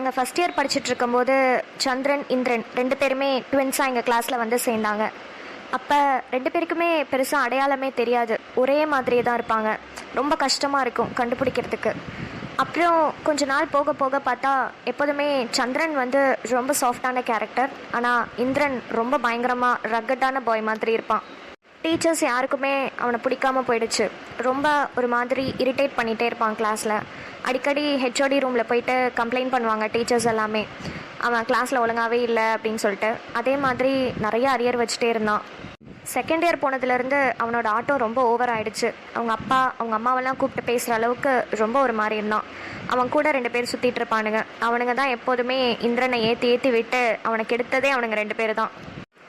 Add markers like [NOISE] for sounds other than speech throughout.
நாங்கள் first year படிச்சுட்டு இருக்கும்போது சந்திரன் இந்திரன் ரெண்டு பேருமே ட்வின்ஸாக எங்கள் கிளாஸில் வந்து சேர்ந்தாங்க. அப்போ ரெண்டு பேருக்குமே பெருசாக அடையாளமே தெரியாது. ஒரே மாதிரியே தான் இருப்பாங்க. ரொம்ப கஷ்டமாக இருக்கும் கண்டுபிடிக்கிறதுக்கு. அப்புறம் கொஞ்ச நாள் போக போக பார்த்தா எப்போதுமே சந்திரன் வந்து ரொம்ப சாஃப்டான கேரக்டர் ஆனால் இந்திரன் ரொம்ப பயங்கரமாக ரக்கட்டான பாய் மாதிரி இருப்பான். டீச்சர்ஸ் யாருக்குமே அவனை பிடிக்காம போயிடுச்சு. ரொம்ப ஒரு மாதிரி இரிட்டேட் பண்ணிகிட்டே இருப்பான் கிளாஸில் அடிக்கடி ஹெச்ஓடி ரூமில் போயிட்டு கம்ப்ளைண்ட் பண்ணுவாங்க டீச்சர்ஸ் எல்லாமே. அவன் கிளாஸில் ஒழுங்காவே இல்லை அப்படின்னு சொல்லிட்டு. அதே மாதிரி நிறைய அரியர் வச்சுட்டே இருந்தான். செகண்ட் இயர் போனதுலேருந்து அவனோட ஆட்டம் ரொம்ப ஓவர் ஆயிடுச்சு. அவங்க அப்பா அவங்க அம்மாவெல்லாம் கூப்பிட்டு பேசுகிற அளவுக்கு ரொம்ப ஒரு மாதிரி இருந்தான். அவன் கூட ரெண்டு பேர் சுற்றிட்டு இருப்பானுங்க. அவனுங்க தான் எப்போதுமே இந்திரனை ஏற்றி ஏற்றி விட்டு அவனுக்கு எடுத்ததே அவனுங்க ரெண்டு பேர் தான்.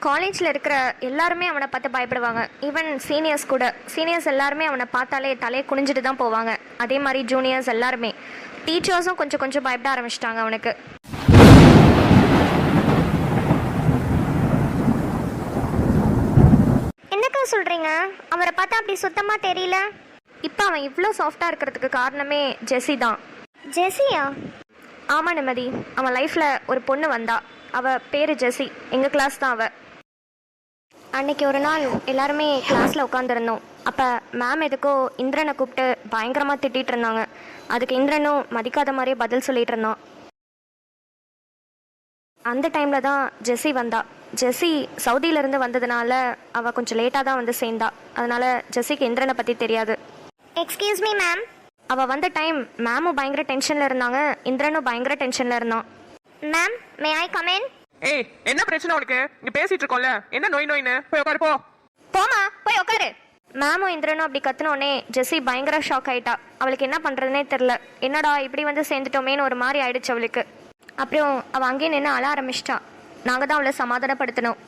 காலேஜில் இருக்கிற எல்லாருமே அவனை பார்த்து பயப்படுவாங்க. ஈவன் சீனியர்ஸ் கூட. சீனியர்ஸ் எல்லாருமே அவனை பார்த்தாலே தலையை குனிஞ்சிட்டு தான் போவாங்க. அதே மாதிரி ஜூனியர்ஸ் எல்லாருமே. டீச்சர்ஸும் கொஞ்சம் கொஞ்சம் பயப்பட ஆரம்பிச்சிட்டாங்க அவனுக்கு. என்னக்கா சொல்கிறீங்க அவரை பார்த்தா அப்படி சுத்தமாக தெரியல? இப்போ அவன் இவ்வளோ சாஃப்டாக இருக்கிறதுக்கு காரணமே ஜெஸி தான். ஜெஸியா ஆமாம் நிம்மதி. அவன் லைஃப்பில் ஒரு பொண்ணு வந்தா. அவ பேர் ஜெஸி எங்கள் கிளாஸ் தான் அவ. அன்னைக்கு ஒரு நாள் எல்லாருமே கிளாஸில் உட்காந்துருந்தோம் அப்போ மேம் எதுக்கோ இந்திரனை கூப்பிட்டு பயங்கரமாக திட்டிகிட்டு இருந்தாங்க. அதுக்கு இந்திரனும் மதிக்காத மாதிரியே பதில் சொல்லிட்டு இருந்தான். அந்த டைமில் தான் ஜெஸ்ஸி வந்தா. ஜெஸ்ஸி சவுதியிலேருந்து வந்ததுனால அவள் கொஞ்சம் லேட்டாக தான் வந்து சேர்ந்தா. அதனால ஜெஸ்ஸிக்கு இந்திரனை பற்றி தெரியாது. எக்ஸ்கியூஸ் மீ மேம் அவள் வந்த டைம் மேமும் பயங்கர டென்ஷனில் இருந்தாங்க. இந்திரனும் பயங்கர டென்ஷனில் இருந்தான். மேம் மே ஐ கமென் ஏய் என்ன பிரச்சனை உனக்கு? இங்க பேசிட்டு இருக்கோம்ல. என்ன நோய் நோயின்னு? போய் உட்காரு போ. போமா போய் உட்காரு. மேமும் இந்திரனும் அப்படி கத்துனோடனே ஜெஸ்ஸி பயங்கர ஷாக் ஆயிட்டா. அவளுக்கு என்ன பண்றதுனே தெரில என்னடா இப்படி வந்து சேர்ந்துட்டோமேன்னு ஒரு மாதிரி ஆயிடுச்சு அவளுக்கு. அப்புறம் அவள் அங்கேயே நின்று அழ ஆரம்பிச்சிட்டா. நாங்கள் தான் அவளை சமாதானப்படுத்தினோம்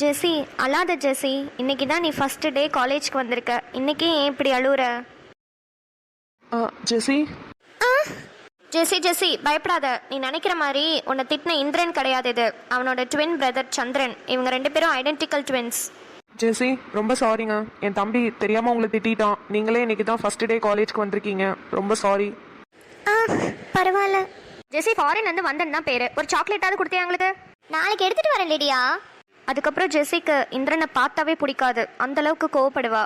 ஜெஸ்ஸி அழாத ஜெஸ்ஸி இன்னைக்கு தான் நீ ஃபர்ஸ்ட் டே காலேஜ்க்கு வந்திருக்க. இன்னைக்கே ஏன் இப்படி அழுவுற? ஜெசி ஜெஸ்ஸி ஜெஸ்ஸி பயப்படாத. நீ நினைக்கிற மாதிரி உன்னை திட்டின இந்திரன் கிடையாது இது. அவனோட ட்வின் பிரதர் சந்திரன். இவங்க ரெண்டு பேரும் ஐடென்டிக்கல் ட்வின்ஸ் ஜெசி ரொம்ப சாரிங்க என் தம்பி தெரியாம உங்களை திட்டான் நீங்களே இன்னைக்கு தான் ஃபர்ஸ்ட் டே காலேஜ்க்கு வந்திருக்கீங்க. ரொம்ப சாரி ஆ பரவாயில்ல. ஜெஸி ஃபாரின் வந்து வந்தன் தான் பேரு. ஒரு சாக்லேட்டாவது கொடுத்தியா எங்களுக்கு? நாளைக்கு எடுத்துட்டு வரேன் லேடியா. அதுக்கப்புறம் ஜெஸிக்கு இந்திரனை பார்த்தாவே பிடிக்காது. அந்த அளவுக்கு கோவப்படுவா.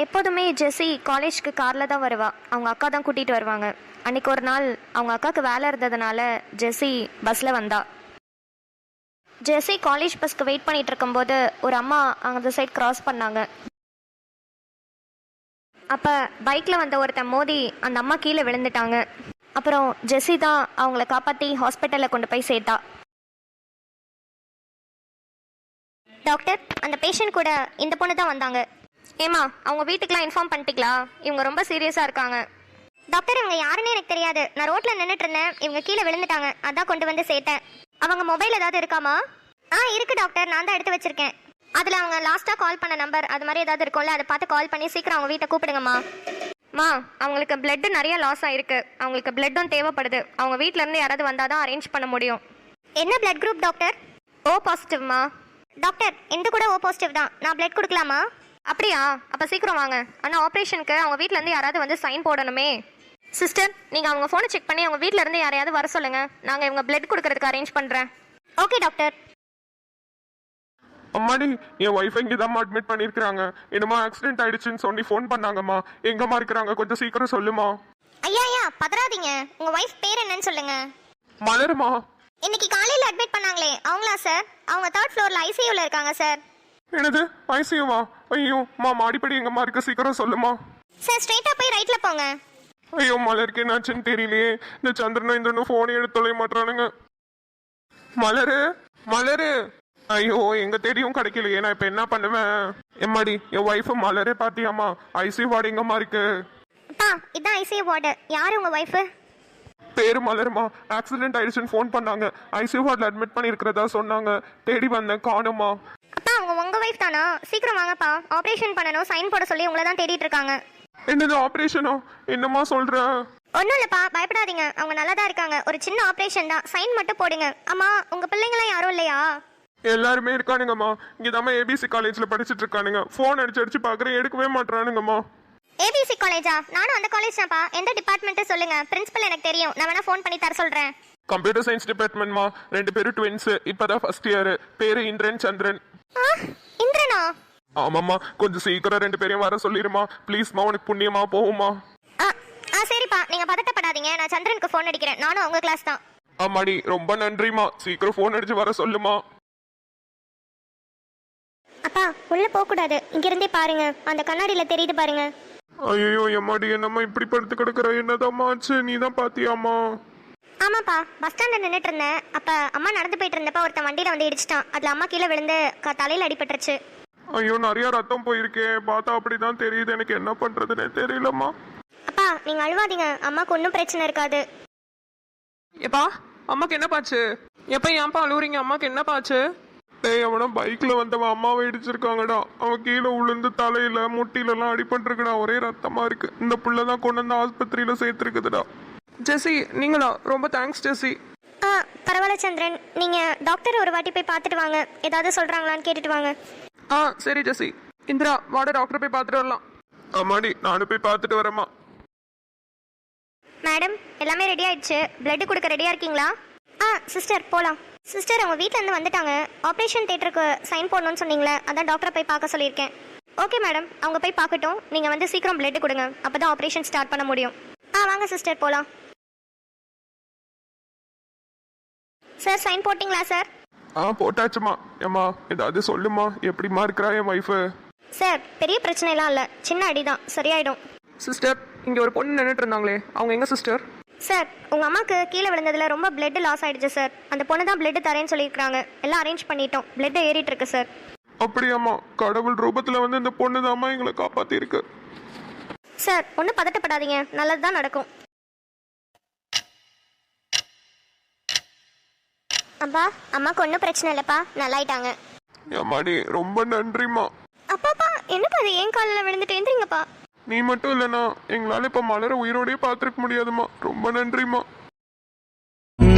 எப்போதுமே ஜெஸ்ஸி காலேஜ்க்கு காரில் தான் வருவா. அவங்க அக்கா தான் கூட்டிகிட்டு வருவாங்க. அன்னைக்கு ஒரு நாள் அவங்க அக்காவுக்கு வேலை இருந்ததுனால ஜெஸ்ஸி பஸ்ஸில் வந்தா. ஜெஸ்ஸி காலேஜ் பஸ்க்கு வெயிட் பண்ணிட்டு இருக்கும்போது ஒரு அம்மா அந்த சைட் கிராஸ் பண்ணாங்க. அப்போ பைக்கில் வந்த ஒருத்தன் மோதி அந்த அம்மா கீழே விழுந்துட்டாங்க. அப்புறம் ஜெஸ்ஸி தான் அவங்கள காப்பாற்றி ஹாஸ்பிட்டலில் கொண்டு போய் சேர்த்தா. டாக்டர் அந்த பேஷண்ட் கூட இந்த பொண்ணு தான் வந்தாங்க. ஏமா அவங்க வீட்டுக்கெலாம் இன்ஃபார்ம் பண்ணிட்டீங்களா? இவங்க ரொம்ப சீரியஸாக இருக்காங்க. டாக்டர் இவங்க யாருன்னு எனக்கு தெரியாது. நான் ரோட்டில் நின்றுட்டு இருந்தேன். இவங்க கீழே விழுந்துட்டாங்க. அதான் கொண்டு வந்து சேர்த்தேன். அவங்க மொபைல் ஏதாவது இருக்காமா? ஆ இருக்கு டாக்டர் நான் தான் எடுத்து வச்சிருக்கேன். அதில் அவங்க லாஸ்ட்டாக கால் பண்ண நம்பர் அது மாதிரி ஏதாவது இருக்கும்ல அதை பார்த்து கால் பண்ணி சீக்கிரம் அவங்க வீட்டை கூப்பிடுங்கம்மா. மா அவங்களுக்கு பிளட் நிறைய லாஸ் ஆயிருக்கு. அவங்களுக்கு பிளட்டும் தேவைப்படுது. அவங்க வீட்ல இருந்து யாராவது வந்தால் தான் அரேஞ்ச் பண்ண முடியும். என்ன பிளட் குரூப் டாக்டர் ஓ பாசிட்டிவ்மா டாக்டர் எந்த கூட ஓ பாசிட்டிவ் தான். நான் பிளட் கொடுக்கலாமா? அப்படியா? அப்போ சீக்கிரம் வாங்க. ஆனால் ஆப்ரேஷனுக்கு அவங்க வீட்ல இருந்து யாராவது வந்து சைன் போடணுமே. சிஸ்டர் நீங்கள் அவங்க ஃபோனை செக் பண்ணி அவங்க வீட்ல இருந்து யாரையாவது வர சொல்லுங்க. நாங்கள் இவங்க பிளட் கொடுக்கறதுக்கு அரேஞ்ச் பண்ணுறேன் ஓகே டாக்டர் அம்மாடி என் ஒய்ஃபை இங்கே தான் அட்மிட் பண்ணியிருக்கிறாங்க. என்னமா ஆக்சிடென்ட் ஆயிடுச்சுன்னு சொல்லி ஃபோன் பண்ணாங்கம்மா. எங்கம்மா இருக்கிறாங்க? கொஞ்சம் சீக்கிரம் சொல்லுமா. ஐயா ஐயா பதறாதீங்க. உங்க ஒய்ஃப் பேர் என்னன்னு சொல்லுங்க. மலருமா? இன்னைக்கு காலையில அட்மிட் பண்ணாங்களே. அவங்களா சார் அவங்க தேர்ட் ஃப்ளோர்ல ஐசியூல இருக்காங்க சார் என்னது? ஐசியுமா ஐயோ மா மாடிப்படி எங்கம்மா இருக்கு? சீக்கிரம் சொல்லுமா. சார் ஸ்ட்ரைட்டா போய் ரைட்ல போங்க. ஐயோ மலருக்கு என்னாச்சுன்னு தெரியலையே. இந்த சந்திரனும் இந்திரனும் ஃபோனே எடுத்து தொலைய மாட்டானுங்க மலரு மலரு. ஐயோ எங்க தேடியும் கிடைக்கலையே. நான் இப்ப என்ன பண்ணுவேன்? எம்மாடி என் ஒய்ஃபு மலரே பாத்தியாமா ஐசியூ வார்டு எங்கம்மா இருக்கு? அப்பா இதான் ஐசியூ வார்டு யார் உங்க ஒய்ஃப் பேரு மலருமா? ஆக்சிடென்ட் ஆயிடுச்சுன்னு ஃபோன் பண்ணாங்க. ஐசியூ வார்டில் அட்மிட் பண்ணியிருக்கிறதா சொன்னாங்க. தேடி வந்தேன் காணுமா ஒய்ஃப் தானா? சீக்கிரம் வாங்கப்பா. ஆபரேஷன் பண்ணணும். சைன் போட சொல்லி உங்களை தான் தேடிட்டு இருக்காங்க. என்னது ஆப்ரேஷனோ என்னம்மா சொல்ற? ஒன்றும் இல்லைப்பா. பயப்படாதீங்க. அவங்க நல்லா தான் இருக்காங்க. ஒரு சின்ன ஆபரேஷன் தான். சைன் மட்டும் போடுங்க. அம்மா உங்க பிள்ளைங்களாம் யாரும் இல்லையா? எல்லாருமே இருக்கானுங்கம்மா. இங்கதாம்மா ஏபிசி காலேஜ்ல படிச்சிட்டு இருக்கானுங்க. ஃபோன் அடிச்சு அடிச்சு பாக்குறேன் எடுக்கவே மாட்டானுங்கம்மா ஏபிசி காலேஜா நானும் அந்த காலேஜ் தான்ப்பா. எந்த டிபார்ட்மெண்ட் சொல்லுங்க? பிரின்சிபல் எனக்கு தெரியும். நான் வேணா ஃபோன் பண்ணி தர சொல்றேன். கம்ப்யூட்டர் சயின்ஸ் டிபார்ட்மெண்ட்மா ரெண்டு பேரும் ட்வின்ஸ் இப்பதான் ஃபர்ஸ்ட் இயர் பேரு இந்திரன் சந்திரன். ஆ இந்திரனா? ஆமாம்மா. கொஞ்சம் சீக்கிரம் ரெண்டு பேரையும் வர சொல்லிடுமா ப்ளீஸ்மா உனக்கு புண்ணியமா போகுமா ஆ சரிப்பா. நீங்க பதட்டப்படாதீங்க. நான் சந்திரனுக்கு ஃபோன் அடிக்கிறேன். நானும் உங்க கிளாஸ் தான். ஆமாடி ரொம்ப நன்றிமா சீக்கிரம் ஃபோன் அடிச்சு வர சொல்லுமா. அப்பா உள்ள போக கூடாது இங்க இருந்தே பாருங்க. அந்த கண்ணாடியில தெரியுது பாருங்க. ஐயோ எம்மாடி என்னம்மா இப்படி படுத்து கிடக்குற? என்னதாம்மா ஆச்சு? நீ தான் பாத்தியாம்மா? ஆமாப்பா பஸ் ஸ்டாண்ட்ல நின்னுட்டு இருந்தேன் அப்ப அம்மா நடந்து போயிட்டு இருந்தப்ப ஒருத்தன் வண்டியில வந்து இடிச்சிட்டான். அதுல அம்மா கீழே விழுந்து க- தலையில அடிபட்டுருச்சு. ஐயோ நிறைய ரத்தம் போயிருக்கே. பார்த்தா அப்படிதான் தெரியுது. எனக்கு என்ன பண்றதுன்னே தெரியலம்மா. அப்பா நீங்க அழுவாதீங்க. அம்மாக்கு ஒன்றும் பிரச்சனை இருக்காது. ஏப்பா அம்மாக்கு என்னப்பாச்சு எப்ப ஏன்பா அழுவுறீங்க? அம்மாக்கு என்னப்பாச்சு டேய் அவன பைக்ல வந்தவன். அம்மாவை இடிச்சிருக்காங்கடா. அவன் கீழே விழுந்து தலையில முட்டில எல்லாம் அடிபட்டிருக்குடா. ஒரே ரத்தமா இருக்கு. இந்த புள்ள தான் கொண்டு வந்து ஆஸ்பத்திரியில சேர்த்திருக்குதுடா. ஜெசி நீங்களா? ரொம்ப தேங்க்ஸ் ஜெசி. ஆ பரவாயில்ல சந்திரன். நீங்க டாக்டர் ஒரு வாட்டி போய் பார்த்துட்டு வாங்க. ஏதாவது சொல்றாங்களான்னு கேட்டுட்டு வாங்க. ஆ சரி ஜெசி. இந்திரா வாட டாக்டர் போய் பார்த்துட்டு வரலாம். ஆமாடி நானும் போய் பார்த்துட்டு வரேம்மா. மேடம் எல்லாமே ரெடி ஆயிடுச்சு. பிளட் கொடுக்க ரெடியா இருக்கீங்களா? ஆ சிஸ்டர் போலாம். சிஸ்டர் அவங்க வீட்ல இருந்து வந்துட்டாங்க. ஆபரேஷன் தியேட்டருக்கு சைன் போடணும்னு சொன்னீங்களே அதான் டாக்டரை போய் பார்க்க சொல்லியிருக்கேன். ஓகே மேடம் அவங்க போய் பார்க்கட்டும். நீங்க வந்து சீக்கிரம் பிளட் கொடுங்க. அப்பதான் ஆபரேஷன் ஸ்டார்ட் பண்ண முடியும். ஆ வாங்க சிஸ்டர் போலாம். சார் சைன் போட்டிங்களா சார்? ஆ போட்டாச்சுமா. ஏம்மா ஏதாவது சொல்லுமா. எப்படிமா இருக்கிறா என் ஒய்ஃபு சார் பெரிய பிரச்சனைலாம் இல்லை. சின்ன அடிதான். சரியாயிடும். சிஸ்டர் இங்க ஒரு பொண்ணு நின்றுட்டு இருந்தாங்களே. அவங்க எங்க சிஸ்டர் சார் உங்க அம்மாக்கு கீழே விழுந்ததுல ரொம்ப பிளட் லாஸ் ஆயிடுச்சு சார். அந்த பொண்ணு தான் பிளட் தரேன்னு சொல்லியிருக்காங்க எல்லாம் அரேஞ்ச் பண்ணிட்டோம். பிளட் ஏறிட்டு இருக்கு சார். அப்படியாம்மா. கடவுள் ரூபத்துல வந்து இந்த பொண்ணு தாம்மா எங்களை காப்பாத்தி இருக்கு சார் ஒன்றும் பதட்டப்படாதீங்க. நல்லது தான் நடக்கும். அப்பா அம்மாக்கு ஒன்றும் பிரச்சனை இல்லைப்பா. நல்லாயிட்டாங்க. ஏம்மாடி ரொம்ப நன்றிம்மா. அப்பாப்பா என்னப்பா அது ஏன் காலில் விழுந்துட்டு எந்திரிங்கப்பா. நீ மட்டும் இல்லைனா எங்களால இப்ப மலர உயிரோடயே பார்த்துருக்க முடியாதும்மா. ரொம்ப நன்றிம்மா.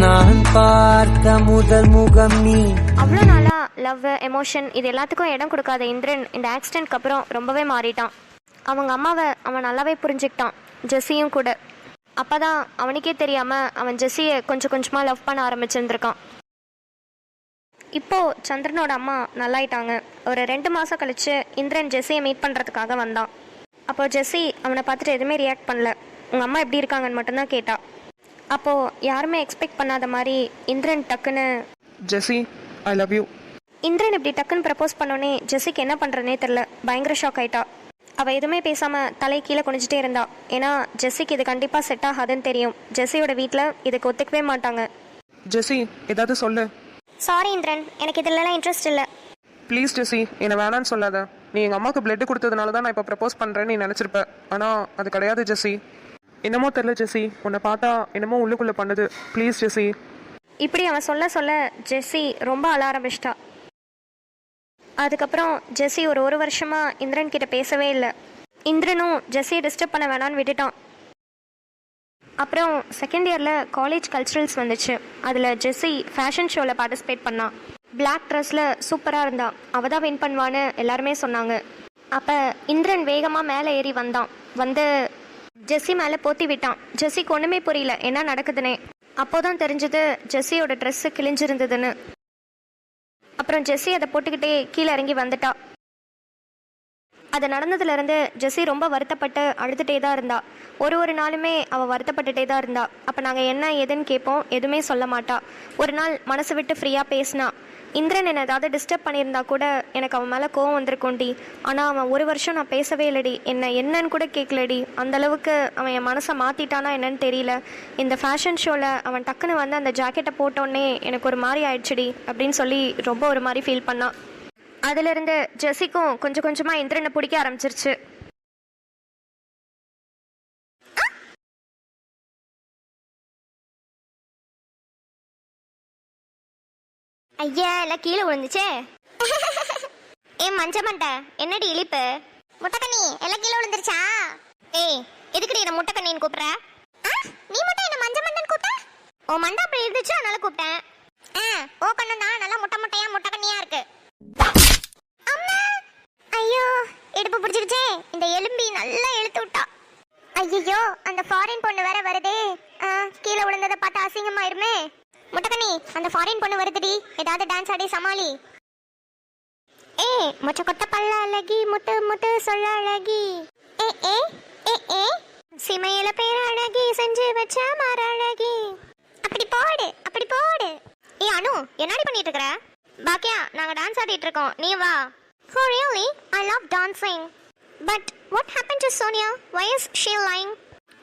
நான் பார்த்த முதல் முகம் நீ. அவ்வளோ நாளா லவ் எமோஷன் இது எல்லாத்துக்கும் இடம் கொடுக்காத இந்திரன் இந்த ஆக்சிடென்ட்க்கு அப்புறம் ரொம்பவே மாறிட்டான். அவங்க அம்மாவை அவன் நல்லாவே புரிஞ்சுக்கிட்டான் ஜெஸ்ஸியும் கூட. அப்பதான் அவனுக்கே தெரியாம அவன் ஜெஸ்ஸியை கொஞ்சம் கொஞ்சமா லவ் பண்ண ஆரம்பிச்சிருந்திருக்கான். இப்போ சந்திரனோட அம்மா நல்லாயிட்டாங்க. ஒரு ரெண்டு மாசம் கழிச்சு இந்திரன் ஜெஸ்ஸியை மீட் பண்றதுக்காக வந்தான். அப்போ ஜெஸ்ஸி அவனை பார்த்துட்டு எதுவுமே ரியாக்ட் பண்ணல. உங்க அம்மா எப்படி இருக்காங்கன்னு மட்டும்தான் கேட்டா. அப்போ யாருமே எக்ஸ்பெக்ட் பண்ணாத மாதிரி இந்திரன் டக்குன்னு Jessie I love you Indran இப்படி டக்குன்னு ப்ரப்போஸ் பண்ணோன்னே ஜெஸ்ஸிக்கு என்ன பண்ணுறனே தெரில பயங்கர ஷாக் ஆயிட்டா. அவள் எதுவுமே பேசாமல் தலை கீழே குனிஞ்சிட்டே இருந்தா. ஏன்னா ஜெஸ்ஸிக்கு இது கண்டிப்பாக செட் ஆகாதுன்னு தெரியும். ஜெஸ்ஸியோட வீட்டில் இதுக்கு ஒத்துக்கவே மாட்டாங்க. ஜெசி ஏதாவது சொல்லு. சாரி இந்திரன் எனக்கு இதுலலாம் இன்ட்ரெஸ்ட் இல்லை. ப்ளீஸ் ஜெசி என்னை வேணான்னு சொல்லாத. நீ எங்கள் அம்மாவுக்கு பிளட் கொடுத்ததுனால தான் நான் இப்போ ப்ரப்போஸ் பண்ணுறேன்னு நீ நினச்சிருப்ப. ஆனால் அது கிடையாது ஜெசி என்னமோ தெரில ஜெசி உன்னை பார்த்தா என்னமோ உள்ளுக்குள்ளே பண்ணுது. ப்ளீஸ் ஜெசி இப்படி அவன் சொல்ல சொல்ல ஜெஸ்ஸி ரொம்ப அழ ஆரம்பிச்சிட்டா. அதுக்கப்புறம் ஜெஸ்ஸி ஒரு ஒரு வருஷமா இந்திரன் கிட்ட பேசவே இல்லை. இந்திரனும் ஜெஸ்ஸியை டிஸ்டர்ப் பண்ண வேணான்னு விட்டுட்டான். அப்புறம் செகண்ட் இயரில் காலேஜ் கல்ச்சுரல்ஸ் வந்துச்சு. அதில் ஜெஸ்ஸி ஃபேஷன் ஷோவில் பார்ட்டிசிபேட் பண்ணான் பிளாக் ட்ரெஸ்ஸில் சூப்பராக இருந்தான் அவள் தான் வின் பண்ணுவான்னு எல்லாருமே சொன்னாங்க. அப்போ இந்திரன் வேகமாக மேலே ஏறி வந்தான். வந்து ஜெஸ்ஸி மேலே போத்தி விட்டான். ஜெஸ்ஸிக்கு ஒன்றுமே புரியல. என்ன நடக்குதுன்னே அப்போதான் தெரிஞ்சது ஜெஸ்ஸியோட ட்ரெஸ்ஸு கிழிஞ்சிருந்ததுன்னு. அப்புறம் ஜெஸ்ஸி அதை போட்டுக்கிட்டே கீழே இறங்கி வந்துட்டா. அது நடந்ததுலேருந்து ஜெஸ்ஸி ரொம்ப வருத்தப்பட்டு அழுதுகிட்டே தான் இருந்தா. ஒரு ஒரு நாளுமே அவள் வருத்தப்பட்டுட்டே தான் இருந்தா. அப்போ நாங்கள் என்ன ஏதுன்னு கேட்போம் எதுவுமே சொல்ல மாட்டா. ஒரு நாள் மனசு விட்டு ஃப்ரீயாக பேசினா. இந்திரன் என்னை ஏதாவது டிஸ்டர்ப் பண்ணியிருந்தா கூட எனக்கு அவன் மேலே கோவம் வந்திருக்கும்டி ஆனால் அவன் ஒரு வருஷம் நான் பேசவே இல்லடி என்ன என்னன்னு கூட கேட்கலடி அந்த அளவுக்கு அவன் என் மனசை மாற்றிட்டானா என்னன்னு தெரியல. இந்த ஃபேஷன் ஷோவில் அவன் டக்குன்னு வந்து அந்த ஜாக்கெட்டை போட்டோன்னே எனக்கு ஒரு மாதிரி ஆயிடுச்சுடி அப்படின்னு சொல்லி ரொம்ப ஒரு மாதிரி ஃபீல் பண்ணான் அதிலிருந்து ஜெஸிக்கும் கொஞ்சம் கொஞ்சமாக இந்திரனை பிடிக்க ஆரம்பிச்சிருச்சு. ஐயா எல்லாம் கீழே விழுந்துச்சே? ஏ மஞ்ச மண்டை என்னடி இழிப்பு? முட்டைக்கண்ணி எல்லாம் கீழே விழுந்துருச்சா? ஏய் எதுக்குடி என்ன முட்டைக்கண்ணின்னு கூப்பிடுற? ஆ, நீ மட்டும் என்ன மஞ்ச மண்டன் கூப்பிட்ட? ஓ மண்டை அப்படி இருந்துச்சு அதனால கூப்பிட்டேன். ஆ ஓ கண்ணு தான் நல்லா முட்டை முட்டையா முட்டைக்கண்ணியா இருக்கு அம்மா ஐயோ இடுப்பு பிடிச்சிருச்சே இந்த எலும்பி நல்லா இழுத்து விட்டா. ஐயோ அந்த ஃபாரின் பொண்ணு வேற வருதே. ஆ, கீழே விழுந்ததை பார்த்து அசிங்கமாயிருமே. முட்டக்கண்ணி அந்த ஃபாரின் பொண்ணு வருதுடி. ஏதாவது டான்ஸ் ஆடி சமாளி. ஏ மொச்ச கொத்த பல்ல அழகி முட்டு முட்டு சொல்ல அழகி. ஏ ஏ ஏ ஏ. சிமையில பேர் அழகி செஞ்சு வச்ச மர அழகி. அப்படி போடு அப்படி போடு. ஏ அனு என்னடி பண்ணிட்டு இருக்கற பாக்கியா நாங்க டான்ஸ் ஆடிட்டு இருக்கோம். நீ வா. ஹோ really I love dancing but what happen to Sonia why is she lying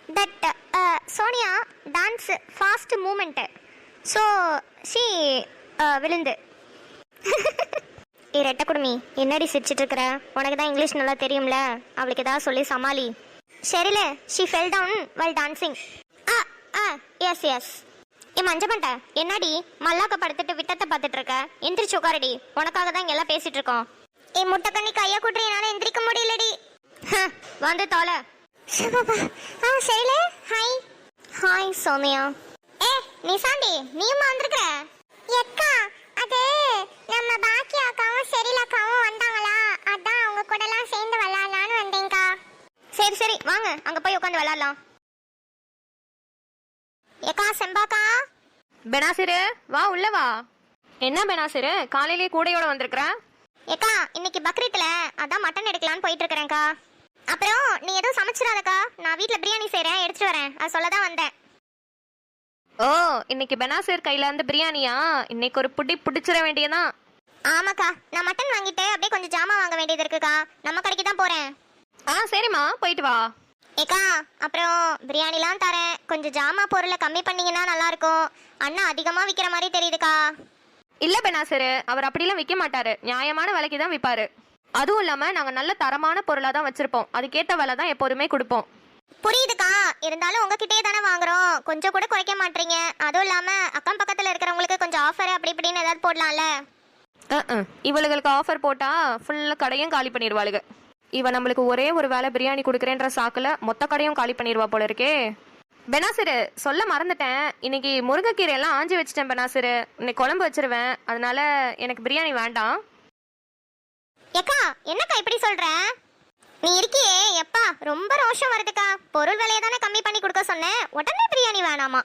that Sonia dance fast moment so So uh, விழுந்து. [LAUGHS] ஏ ரெட்ட குடுமி என்னடி சிரிச்சிட்டு இருக்கிற? உனக்கு தான் இங்கிலீஷ் நல்லா தெரியும்ல. அவளுக்கு ஏதாவது சொல்லி சமாளி. சரில she fell down well dancing ah ah yes yes ஏ மஞ்ச மண்ட என்னடி? மல்லாக்க படுத்துட்டு விட்டத்தை பார்த்துட்டு இருக்க? எந்திரிச்சு உட்காரடி. உனக்காக தான் இங்க எல்லாம் பேசிட்டு இருக்கோம். ஏ முட்டை கண்ணி கையை கூட்டுற என்னால எந்திரிக்க முடியலடி. வந்து தோல ஆ சரில ஹாய் ஹாய் சோனியா. ஏ நிசாண்டி நீயும் வந்திருக்கிற? எக்கா அது நம்ம பாக்கி அக்காவும் செரில் அக்காவும் வந்தாங்களா? அதான் அவங்க கூட எல்லாம் சேர்ந்து விளையாடலாம்னு வந்தேங்க்கா சரி சரி வாங்க அங்க போய் உட்காந்து விளையாடலாம் ஏக்கா செம்பாக்கா. பெனாசிரு வா உள்ள வா. என்ன பெனாசிரு காலையிலேயே கூடையோட வந்திருக்கிற? ஏக்கா இன்னைக்கு பக்ரீத்ல அதான் மட்டன் எடுக்கலாம்னு போயிட்டு இருக்கிறேன்க்கா. அப்புறம் நீ எதுவும் சமைச்சிடாதக்கா. நான் வீட்ல பிரியாணி செய்றேன் எடுத்துட்டு வரேன். அது சொல்ல தான் வந்தேன். ஓ இன்னைக்கு பெனாசிர் கையில இருந்து பிரியாணியா? இன்னைக்கு ஒரு புடி பிடிச்சிட வேண்டியதான் ஆமாக்கா நான் மட்டன் வாங்கிட்டு அப்படியே கொஞ்சம் ஜாமான் வாங்க வேண்டியது இருக்குக்கா. நம்ம கடைக்கு தான் போறேன். ஆ சரிம்மா. போயிட்டு வா. ஏக்கா அப்புறம் பிரியாணிலாம் தரேன். கொஞ்சம் ஜாமா பொருளை கம்மி பண்ணீங்கன்னா நல்லா இருக்கும் அண்ணா அதிகமா விக்கிற மாதிரி தெரியுதுக்கா. இல்ல பெனாசிரு. அவர் அப்படிலாம் விற்க மாட்டாரு. நியாயமான விலைக்கு தான் விற்பாரு அதுவும் இல்லாம நாங்க நல்ல தரமான பொருளா தான் வச்சிருப்போம். அதுக்கேத்த விலை தான் எப்போதுமே கொடுப்போம். புரியுதுக்கா. இருந்தாலும் உங்ககிட்டயே தானே வாங்குறோம். கொஞ்சம் கூட குறைக்க மாட்டீங்க. அதுவும் இல்லாம அக்கம் பக்கத்துல இருக்கிறவங்களுக்கு கொஞ்சம் ஆஃபர் அப்படி இப்படின்னு ஏதாவது போடலாம்ல. இவளுகளுக்கு ஆஃபர் போட்டா ஃபுல்லா கடையும் காலி பண்ணிடுவாளுங்க இவ நம்மளுக்கு ஒரே ஒரு வேளை பிரியாணி கொடுக்குறேன்ற சாக்குல மொத்த கடையும் காலி பண்ணிடுவா போல இருக்கே. பெனாசிரு சொல்ல மறந்துட்டேன். இன்னைக்கு முருங்கைக்கீரை எல்லாம் ஆஞ்சி வச்சிட்டேன் பெனாசிரு. இன்னைக்கு குழம்பு வச்சிருவேன். அதனால எனக்கு பிரியாணி வேண்டாம். ஏக்கா என்னக்கா இப்படி சொல்ற? நீ இருக்கியே எப்பா ரொம்ப ரோஷம் வருதுக்கா. பொருள் விலையை தானே கம்மி பண்ணி கொடுக்க சொன்னேன் உடனே பிரியாணி வேணாமா?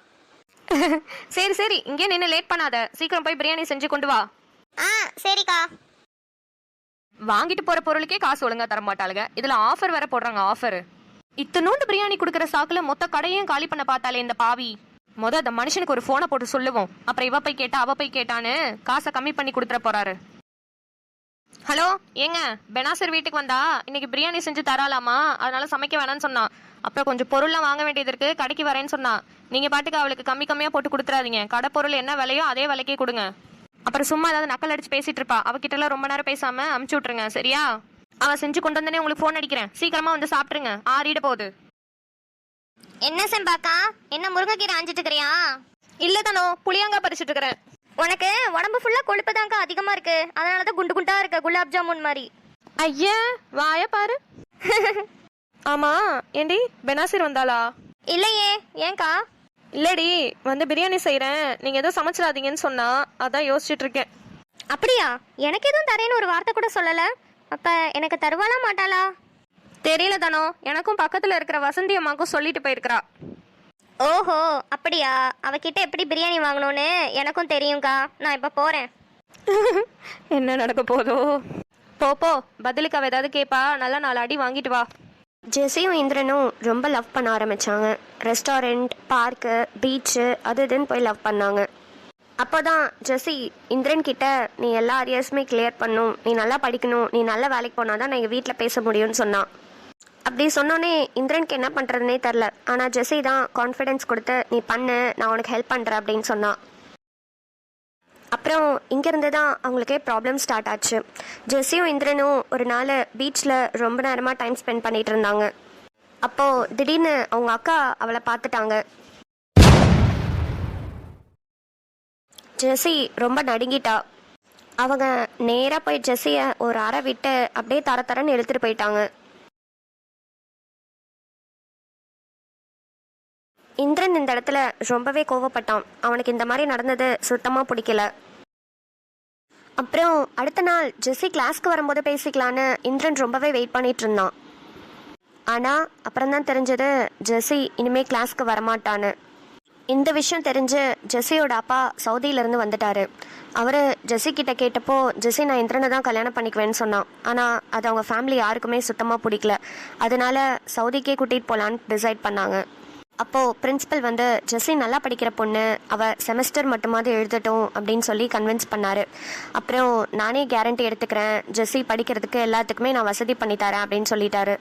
[LAUGHS] சரி சரி இங்கே நின்று லேட் பண்ணாத. சீக்கிரம் போய் பிரியாணி செஞ்சு கொண்டு வா. ஆ சரிக்கா. வாங்கிட்டு போற பொருளுக்கே காசு ஒழுங்கா தர மாட்டாளுங்க இதுல ஆஃபர் வேற போடுறாங்க ஆஃபர் இத்தனோண்டு பிரியாணி கொடுக்குற சாக்குல மொத்த கடையும் காலி பண்ண பார்த்தாலே இந்த பாவி. முத அந்த மனுஷனுக்கு ஒரு போனை போட்டு சொல்லுவோம். அப்புறம் இவ போய் கேட்டா அவ போய் கேட்டான்னு காசை கம்மி பண்ணி கொடுத்துட போறாரு. ஹலோ? ஏங்க பெனாசர் வீட்டுக்கு வந்தா இன்னைக்கு பிரியாணி செஞ்சு தராலாமா? அதனால சமைக்க வேணாம்னு சொன்னான் அப்புறம் கொஞ்சம் பொருள்லாம் வாங்க வேண்டியது இருக்கு கடைக்கு வரேன்னு சொன்னா. நீங்க பாட்டுக்கு அவளுக்கு கம்மி கம்மியா போட்டு கொடுத்துறாதீங்க. கடை பொருள் என்ன விலையோ அதே விலைக்கே கொடுங்க. அப்புறம் சும்மா ஏதாவது நக்கல் அடிச்சு பேசிட்டு இருப்பா. அவகிட்ட எல்லாம் ரொம்ப நேரம் பேசாம அமுச்சு விட்டுருங்க சரியா? அவ செஞ்சு கொண்டு வந்தனே உங்களுக்கு ஃபோன் அடிக்கிறேன். சீக்கிரமா வந்து சாப்பிட்டுருங்க. ஆறிட போகுது. என்ன செம்பாக்கா என்ன முருங்கைக்கீரை ஆஞ்சிட்டு இருக்கிறியா இல்ல தானோ புளியாங்கா பறிச்சிட்டு இருக்கிறேன் உனக்கு உடம்பு ஃபுல்லா கொழுப்பு தான்க்கா அதிகமா இருக்கு. அதனால தான் குண்டு குண்டா இருக்க குலாப் ஜாமுன் மாதிரி. ஐயா வாய பாரு. [LAUGHS] ஆமா ஏண்டி பெனாசிர் வந்தாளா? இல்லையே ஏன்க்கா? இல்லடி வந்து பிரியாணி செய்றேன். நீங்க ஏதோ சமைச்சிடாதீங்கன்னு சொன்னா அதான் யோசிச்சுட்டு இருக்கேன். அப்படியா? எனக்கு எதுவும் தரேன்னு ஒரு வார்த்தை கூட சொல்லல. அப்ப எனக்கு தருவாளா மாட்டாளா? தெரியல தானோ எனக்கும் பக்கத்துல இருக்கிற வசந்தி அம்மாக்கும் சொல்லிட்டு போயிருக்கிறா. ஓஹோ அப்படியா? அவகிட்ட எப்படி பிரியாணி வாங்கணும்னு எனக்கும் தெரியும்க்கா. நான் இப்ப போறேன். [LAUGHS] என்ன நடக்க போதோ? போ போ. பதிலுக்கு அவ ஏதாவது கேப்பா. நல்லா நாலு அடி வாங்கிட்டு வா. ஜெஸியும் இந்திரனும் ரொம்ப லவ் பண்ண ஆரம்பிச்சாங்க. ரெஸ்டாரண்ட் பார்க்கு பீச்சு அது இதுன்னு போய் லவ் பண்ணாங்க. அப்போதான் ஜெஸி இந்திரன் கிட்ட நீ எல்லா அரியர்ஸுமே கிளியர் பண்ணும். நீ நல்லா படிக்கணும். நீ நல்ல வேலைக்கு போனால் தான் நான் எங்கள் வீட்டில் பேச முடியும்னு சொன்னான். அப்படி சொன்னோன்னே இந்திரனுக்கு என்ன பண்ணுறதுனே தெரில. ஆனால் ஜெஸ்ஸி தான் கான்ஃபிடென்ஸ் கொடுத்து நீ பண்ணு நான் உனக்கு ஹெல்ப் பண்ணுறேன் அப்படின்னு சொன்னான் அப்புறம் இங்கேருந்து தான் அவங்களுக்கே ப்ராப்ளம் ஸ்டார்ட் ஆச்சு. ஜெஸ்ஸியும் இந்திரனும் ஒரு நாள் பீச்சில் ரொம்ப நேரமாக டைம் ஸ்பெண்ட் பண்ணிகிட்டு இருந்தாங்க. அப்போது திடீர்னு அவங்க அக்கா அவளை பார்த்துட்டாங்க. ஜெஸ்ஸி ரொம்ப நடுங்கிட்டா. அவங்க நேராக போய் ஜெஸ்ஸியை ஒரு அறை விட்டு அப்படியே தர தரன்னு எடுத்துகிட்டு போயிட்டாங்க. இந்திரன் இந்த இடத்துல ரொம்பவே கோவப்பட்டான். அவனுக்கு இந்த மாதிரி நடந்தது சுத்தமாக பிடிக்கல. அப்புறம் அடுத்த நாள் ஜெஸ்ஸி கிளாஸ்க்கு வரும்போது பேசிக்கலான்னு இந்திரன் ரொம்பவே வெயிட் பண்ணிட்டு இருந்தான். ஆனால் அப்புறம் தான் தெரிஞ்சது ஜெஸ்ஸி இனிமே கிளாஸ்க்கு வரமாட்டான்னு. இந்த விஷயம் தெரிஞ்சு ஜெஸ்ஸியோட அப்பா சவுதியிலேருந்து வந்துட்டாரு. அவர் ஜெஸ்ஸி கிட்ட கேட்டப்போ ஜெஸ்ஸி நான் இந்திரனை தான் கல்யாணம் பண்ணிக்குவேன்னு சொன்னான். ஆனால் அது அவங்க ஃபேமிலி யாருக்குமே சுத்தமாக பிடிக்கல. அதனால சவுதிக்கே கூட்டிகிட்டு போகலான்னு டிசைட் பண்ணாங்க. அப்போது பிரின்சிபல் வந்து ஜெஸ்ஸி நல்லா படிக்கிற பொண்ணு. அவள் செமஸ்டர் மட்டுமாவது எழுதட்டும் அப்படின்னு சொல்லி கன்வின்ஸ் பண்ணாரு. அப்புறம் நானே கேரண்டி எடுத்துக்கிறேன். ஜெஸ்ஸி படிக்கிறதுக்கு எல்லாத்துக்குமே நான் வசதி பண்ணி தரேன் அப்படின்னு சொல்லிட்டாரு.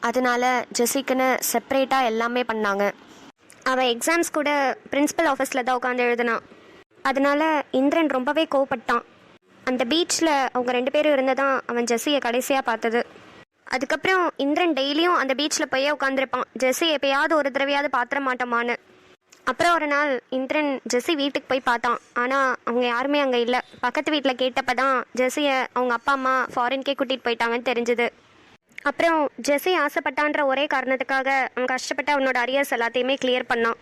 அதனால ஜெஸ்ஸிக்குன்னு செப்பரேட்டாக எல்லாமே பண்ணாங்க. அவள் எக்ஸாம்ஸ் கூட பிரின்சிபல் ஆஃபீஸில் தான் உட்காந்து எழுதினான் அதனால இந்திரன் ரொம்பவே கோவப்பட்டான். அந்த பீச்சில் அவங்க ரெண்டு பேரும் இருந்ததான் அவன் ஜெஸ்ஸியை கடைசியாக பார்த்தது. அதுக்கப்புறம் இந்திரன் டெய்லியும் அந்த பீச்சில் போய் உட்காந்துருப்பான் ஜெஸ்ஸி எப்பயாவது ஒரு தடவையாவது பாத்திர மாட்டோமான்னு. அப்புறம் ஒரு நாள் இந்திரன் ஜெஸ்ஸி வீட்டுக்கு போய் பார்த்தான். ஆனால் அவங்க யாருமே அங்கே இல்லை. பக்கத்து வீட்டில் கேட்டப்ப தான் ஜெஸ்ஸியை அவங்க அப்பா அம்மா ஃபாரின்கே கூட்டிகிட்டு போயிட்டாங்கன்னு தெரிஞ்சுது. அப்புறம் ஜெஸ்ஸி ஆசைப்பட்டான்ற ஒரே காரணத்துக்காக அவன் கஷ்டப்பட்டு அவனோட அரியர்ஸ் எல்லாத்தையுமே கிளியர் பண்ணான்.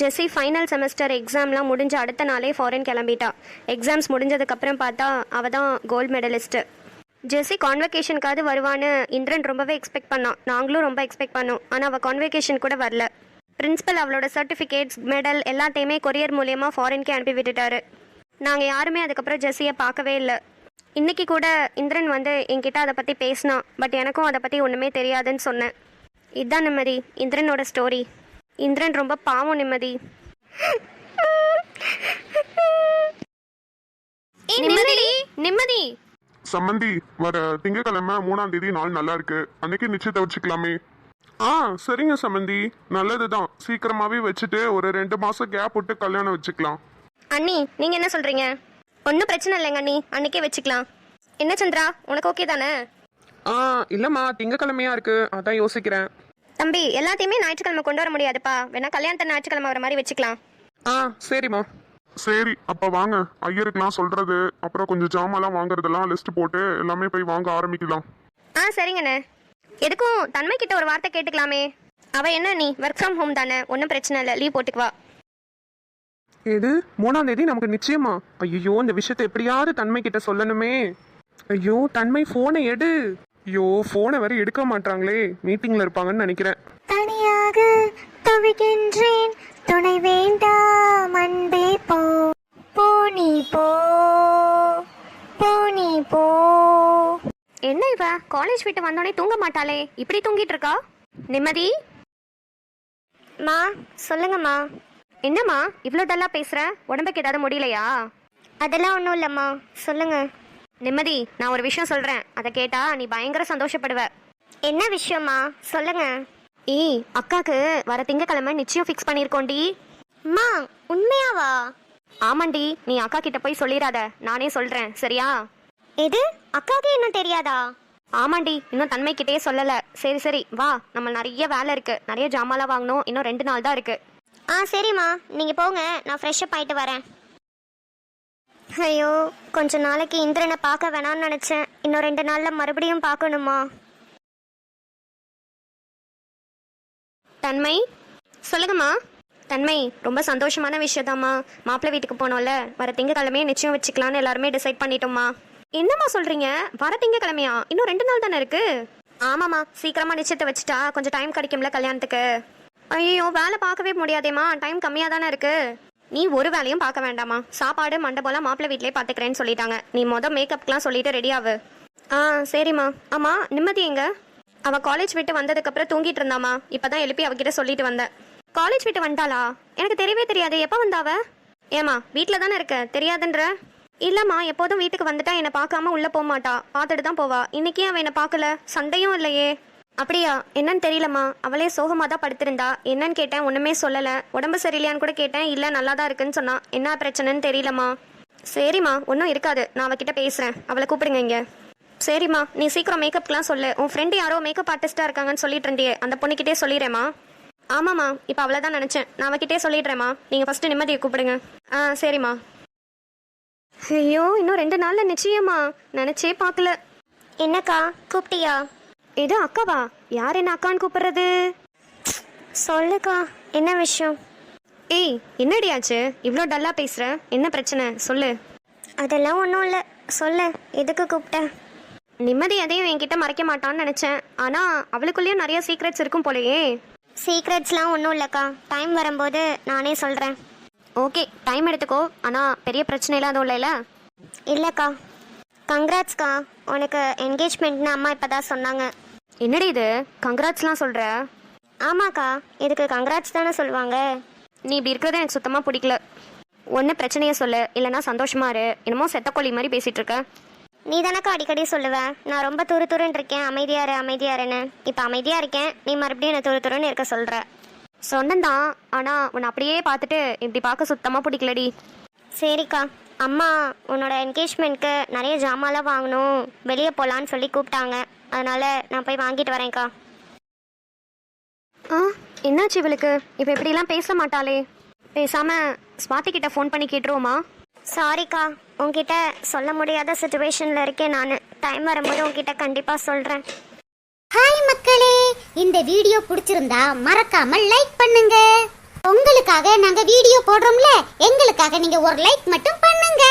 ஜெஸ்ஸி ஃபைனல் செமஸ்டர் எக்ஸாம்லாம் முடிஞ்ச அடுத்த நாளே ஃபாரின் கிளம்பிட்டா. எக்ஸாம்ஸ் முடிஞ்சதுக்கப்புறம் பார்த்தா அவள் தான் கோல்டு மெடலிஸ்ட்டு ஜெஸ்ஸி கான்வெகேஷனுக்காவது வருவான்னு இந்திரன் ரொம்பவே எக்ஸ்பெக்ட் பண்ணான். நாங்களும் ரொம்ப எக்ஸ்பெக்ட் பண்ணோம். ஆனால் அவள் கான்வெகேஷன் கூட வரல. பிரின்சிபல் அவளோட சர்டிஃபிகேட்ஸ் மெடல் எல்லாத்தையுமே கொரியர் மூலியமாக ஃபாரின்கே அனுப்பி விட்டுட்டாரு. நாங்கள் யாருமே அதுக்கப்புறம் ஜெஸ்ஸியை பார்க்கவே இல்லை. இன்னைக்கு கூட இந்திரன் வந்து என்கிட்ட அதை பற்றி பேசினான். பட் எனக்கும் அதை பற்றி ஒன்றுமே தெரியாதுன்னு சொன்னேன். இதுதான் நிம்மதி இந்திரனோட ஸ்டோரி இந்திரன் ரொம்ப பாவம் நிம்மதி. நிம்மதி! நிம்மதி! சம்மந்தி வர திங்கக்கிழமை மூணாம் தேதி நாள் நல்லா இருக்கு. அன்னைக்கு நிச்சயத்தை வச்சுக்கலாமே. ஆ சரிங்க சம்மந்தி. நல்லதுதான். சீக்கிரமாவே வச்சுட்டு ஒரு ரெண்டு மாசம் கேப் விட்டு கல்யாணம் வச்சுக்கலாம். அண்ணி நீங்க என்ன சொல்றீங்க? ஒன்றும் பிரச்சனை இல்லைங்க அண்ணி. அன்னைக்கே வச்சுக்கலாம். என்ன சந்திரா உனக்கு ஓகே தானே? ஆ இல்லைம்மா. திங்கக்கிழமையா இருக்கு. அதான் யோசிக்கிறேன். தம்பி எல்லாத்தையுமே ஞாயிற்றுக்கிழமை கொண்டு வர முடியாதுப்பா. வேணா கல்யாணத்தை ஞாயிற்றுக்கிழமை வர மாதிரி வச்சுக்கலாம். ஆ சரிம்மா. சரி அப்ப வாங்க. ஐயருக்குலாம் சொல்றது. அப்புறம் கொஞ்சம் ஜாமான்லாம் வாங்குறதெல்லாம் லிஸ்ட் போட்டு எல்லாமே போய் வாங்க ஆரம்பிக்கலாம். ஆ சரிங்கண்ணே எதுக்கும் தன்மை கிட்ட ஒரு வார்த்தை கேட்டுக்கலாமே. அவ என்ன நீ? ஒர்க் ஃப்ரம் ஹோம் தானே. ஒன்றும் பிரச்சனை இல்லை. லீவ் போட்டுக்குவா எது? மூணாம் தேதி நமக்கு நிச்சயமா. ஐயோ இந்த விஷயத்தை எப்படியாவது தன்மை கிட்ட சொல்லணுமே. ஐயோ தன்மை போனை எடு. ஐயோ போனை வேற எடுக்க மாட்டாங்களே. மீட்டிங்ல இருப்பாங்கன்னு நினைக்கிறேன். தனியாக தவிக்கின்றேன். துணை வேண்டாம் அன்பே போ. போனி போ. போனி போ. என்ன இவ? காலேஜ் விட்டு வந்தோடனே தூங்க மாட்டாளே. இப்படி தூங்கிட்டு இருக்கா? நிம்மதி? மா சொல்லுங்கம்மா. என்னம்மா? இவ்வளோ டல்லா பேசுற? உடம்புக்கு ஏதாவது முடியலையா? அதெல்லாம் ஒன்றும் இல்லைம்மா. சொல்லுங்க. நிம்மதி நான் ஒரு விஷயம் சொல்றேன். அதை கேட்டா நீ பயங்கர சந்தோஷப்படுவ. என்ன விஷயம்மா? சொல்லுங்க. ஏய் அக்காக்கு வர திங்கக்கிழமை நிச்சயம் ஃபிக்ஸ் பண்ணியிருக்கோண்டி அம்மா உண்மையாவா? ஆமாண்டி நீ அக்கா கிட்ட போய் சொல்லிடாத. நானே சொல்றேன் சரியா? எது? அக்காவுக்கு இன்னும் தெரியாதா? ஆமாண்டி இன்னும் தன்மைக்கிட்டே சொல்லல. சரி சரி வா. நம்ம நிறைய வேலை இருக்கு. நிறைய ஜாமான்லாம் வாங்கணும். இன்னும் ரெண்டு நாள் தான் இருக்கு. ஆ சரிம்மா. நீங்க போங்க. நான் ஃப்ரெஷ்அப் ஆயிட்டு வரேன். ஐயோ கொஞ்ச நாளைக்கு இந்திரனை பார்க்க வேணாம்னு நினைச்சேன். இன்னும் ரெண்டு நாள்ல மறுபடியும் பார்க்கணுமா? தன்மை? சொல்லுங்கம்மா. தன்மை ரொம்ப சந்தோஷமான விஷயத்தாம்மா மாப்பிள்ளை வீட்டுக்கு போனோம்ல வர திங்கக்கிழமையே நிச்சயம் வச்சுக்கலான்னு எல்லாருமே டிசைட் பண்ணிட்டோம்மா. என்னம்மா சொல்றீங்க? வர திங்கக்கிழமையா? இன்னும் ரெண்டு நாள் தானே இருக்கு? ஆமாம்மா சீக்கிரமா நிச்சயத்தை வச்சுட்டா கொஞ்சம் டைம் கிடைக்கும்ல கல்யாணத்துக்கு. ஐயோ வேலை பார்க்கவே முடியாதேம்மா. டைம் கம்மியாக தானே இருக்கு. நீ ஒரு வேலையும் பார்க்க வேண்டாமா சாப்பாடு மண்டபம்லாம் மாப்பிள்ளை வீட்லயே பார்த்துக்கிறேன்னு சொல்லிட்டாங்க. நீ மொதல் மேக்கப்லாம் சொல்லிட்டு ரெடி ஆகு ஆ சரிம்மா. ஆமா நிம்மதி எங்க? அவ காலேஜ் விட்டு வந்ததுக்கு அப்புறம் தூங்கிட்டு இருந்தாமா இப்பதான் எழுப்பி அவகிட்ட சொல்லிட்டு வந்தேன். காலேஜ் விட்டு வந்துட்டாளா? எனக்கு தெரியவே தெரியாது. எப்போ வந்தாவ ஏமா வீட்டில் தானே இருக்க? தெரியாதுன்ற? இல்லம்மா எப்போதும் வீட்டுக்கு வந்துட்டா என்னை பார்க்காம உள்ள போக மாட்டா. பார்த்துட்டு தான் போவா. இன்னைக்கு அவன் என்னை பார்க்கல. சண்டையும் இல்லையே. அப்படியா? என்னன்னு தெரியலம்மா. அவளே சோகமாக தான் படுத்திருந்தா. என்னன்னு கேட்டேன் ஒன்றுமே சொல்லலை. உடம்பு சரியில்லையான்னு கூட கேட்டேன் இல்லை நல்லா தான் இருக்குன்னு சொன்னா. என்ன பிரச்சனைன்னு தெரியலம்மா. சரிம்மா ஒன்றும் இருக்காது. நான் அவகிட்ட பேசுகிறேன் அவளை கூப்பிடுங்க இங்கே. சரிம்மா நீ சீக்கிரம் மேக்கப்லாம் சொல்லு. உன் ஃப்ரெண்டு யாரோ மேக்கப் ஆர்டிஸ்ட்டாக இருக்காங்கன்னு சொல்லிட்டு இருந்தியே. அந்த பொண்ணுக்கிட்டே சொல்லிடுறேம்மா. ஆமாம்மா இப்போ அவ்வளோ தான் நினச்சேன். நான் அவகிட்டே சொல்லிடுறேம்மா. நீங்கள் ஃபஸ்ட்டு நிம்மதியை கூப்பிடுங்க. ஆ சரிம்மா. ஐயோ இன்னும் ரெண்டு நாளில் நிச்சயமா. நினச்சே பார்க்கல. என்னக்கா கூப்பிட்டியா? இது அக்காவா? யார் என்ன அக்கான்னு கூப்பிடுறது? சொல்லுக்கா என்ன விஷயம்? ஏய் என்னடி ஆச்சு? இவ்வளோ டல்லாக பேசுகிற என்ன பிரச்சனை? சொல்லு. அதெல்லாம் ஒன்றும் இல்லை. சொல்லு எதுக்கு கூப்பிட்ட? நிம்மதி எதையும் என்கிட்ட மறைக்க மாட்டான்னு நினச்சேன். ஆனால் அவளுக்குள்ளேயும் நிறைய சீக்ரெட்ஸ் இருக்கும் போலயே. சீக்ரெட்ஸ்லாம் ஒன்றும் இல்லைக்கா. டைம் வரும்போது நானே சொல்கிறேன் ஓகே டைம் எடுத்துக்கோ. ஆனால் பெரிய பிரச்சனைலாம் எதுவும் இல்லைல்ல? இல்லைக்கா. கங்க்ராட்ஸ்க்கா உனக்கு என்கேஜ்மெண்ட்னு அம்மா இப்போ தான் சொன்னாங்க. என்னடி இது? கங்க்ராட்ஸ்லாம் சொல்கிற ஆமாக்கா. இதுக்கு கங்க்ராட்ஸ் தானே சொல்லுவாங்க. நீ இப்படி இருக்கிறது எனக்கு சுத்தமாக பிடிக்கல. ஒன்று பிரச்சனையை சொல்லு. இல்லைன்னா சந்தோஷமா இரு. என்னமோ செத்தக்கோழி மாதிரி பேசிகிட்டு இருக்க. நீ தானக்கா அடிக்கடி சொல்லுவ? நான் ரொம்ப துரு துருன்னு இருக்கேன். அமைதியாரு அமைதியாருன்னு. இப்போ அமைதியாக இருக்கேன். நீ மறுபடியும் என்ன துரு துருன்னு இருக்க சொல்கிற சொன்னந்தான். ஆனால் உன்னை அப்படியே பார்த்துட்டு இப்படி பார்க்க சுத்தமாக பிடிக்கலடி. சரிக்கா. அம்மா உன்னோட என்கேஜ்மெண்ட்க்கு நிறைய ஜாமான்லாம் வாங்கணும். வெளியே போகலான்னு சொல்லி கூப்பிட்டாங்க. அதனால நான் போய் வாங்கிட்டு வரேன்க்கா. ஆ என்னாச்சு இவளுக்கு? இப்போ இப்படிலாம் பேச மாட்டாளே. பேசாமல் ஸ்வாதி கிட்ட ஃபோன் பண்ணி கேட்டுருவோமா? சாரிக்கா உங்ககிட்ட சொல்ல முடியாத சுச்சுவேஷனில் இருக்கேன் நான். டைம் வரும்போது உங்ககிட்ட கண்டிப்பாக சொல்கிறேன் ஹாய் மக்களே இந்த வீடியோ பிடிச்சிருந்தா மறக்காம லைக் பண்ணுங்க. உங்களுக்காக நாங்க வீடியோ போடுறோம்ல எங்களுக்காக நீங்க ஒரு லைக் மட்டும் பண்ணுங்க.